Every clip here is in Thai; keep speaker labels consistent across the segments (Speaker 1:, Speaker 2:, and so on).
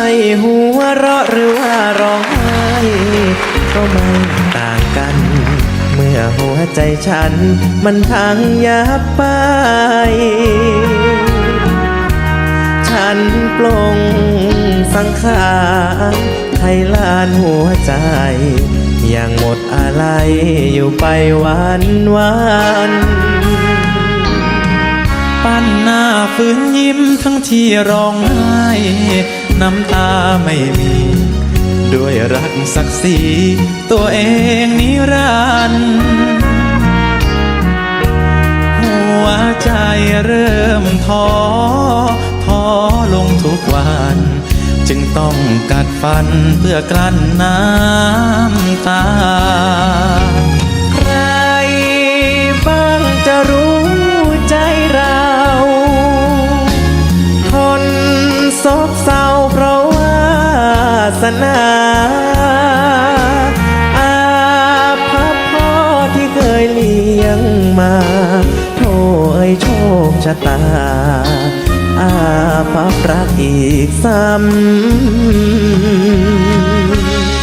Speaker 1: ใหัวเราะหรือว่าร้องไห้ก็ไม่ต่างกัน เมื่อหัวใจฉัน มันพังยับไป ฉันปลงสังขารไทยลานหัวใจ ยังหมดอะไรอยู่ไปวันวัน
Speaker 2: ปั้นหน้าฝืนยิ้มทั้งที่ร้องไห้ น้ำตาไม่มี ด้วยรักศักดิ์ศรีตัวเองนิรันดร์หัวใจเริ่มท้อท้อลงทุกวัน จึงต้องกัดฟันเพื่อกลั้นน้ำตา
Speaker 1: สนาอาภัพพ่อที่เคยเลี้ยงมาโทเอ้ยโชคชะตา อาภัพรักอีกซ้ำ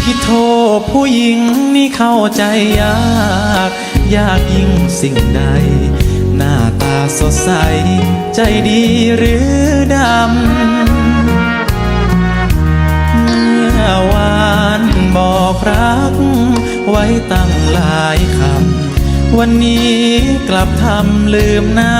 Speaker 2: พี่โทษผู้หญิงนี่เข้าใจยาก ยากยิ่งสิ่งใด หน้าตาสดใส ใจดีหรือดำ วานบอกรัก ไว้ตั้งหลายคำ วันนี้กลับทำลืมหน้า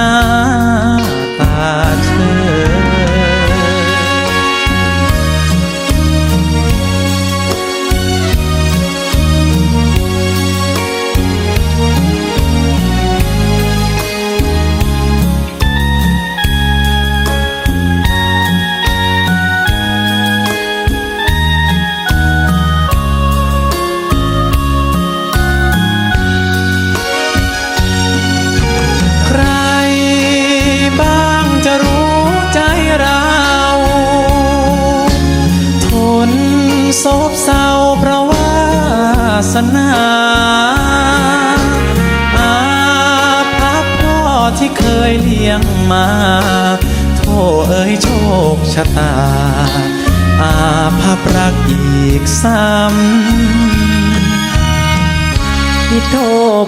Speaker 2: โศกเศร้าเพราะวาสนาอาภัพพ่อที่เคยเลี้ยงมาโทษเอ้ยโชคชะตา อาภัพรักอีกซ้ำ
Speaker 1: ที่โท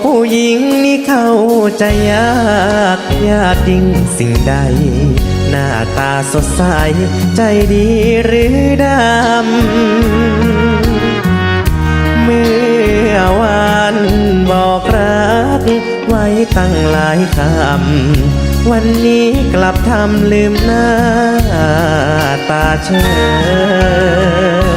Speaker 1: ผู้หญิงนี่เข้าใจยากยากจริงสิ่งใด หน้าตาสดใส ใจดีหรือดำ เมื่อวานบอกรัก ไว้ตั้งหลายคำ วันนี้กลับทำลืมหน้าตาเชย